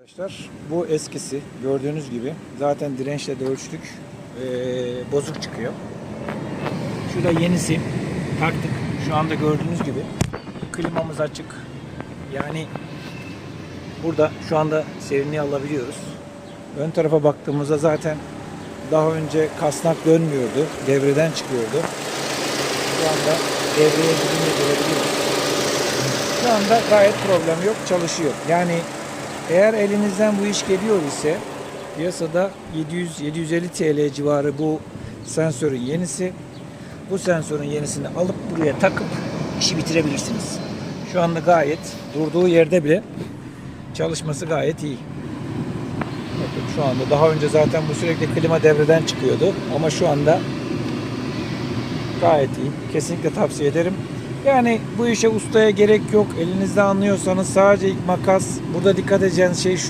Arkadaşlar bu eskisi gördüğünüz gibi zaten dirençle de ölçtük Ee, bozuk çıkıyor. Şu da yenisi taktık şu anda gördüğünüz gibi klimamız açık yani burada şu anda serinliği alabiliyoruz. Ön tarafa baktığımızda zaten daha önce kasnak dönmüyordu devreden çıkıyordu. Şu anda devreye gidince görebiliyoruz. Şu anda gayet problem yok çalışıyor. Yani eğer elinizden bu iş geliyor ise piyasada 700-750 TL civarı bu sensörün yenisi. Bu sensörün yenisini alıp buraya takıp işi bitirebilirsiniz. Şu anda gayet durduğu yerde bile çalışması gayet iyi. Bakın şu anda daha önce zaten bu sürekli klima devreden çıkıyordu ama şu anda gayet iyi. Kesinlikle tavsiye ederim. Yani bu işe ustaya gerek yok. Elinizde anlıyorsanız sadece ilk makas. Burada dikkat edeceğiniz şey şu.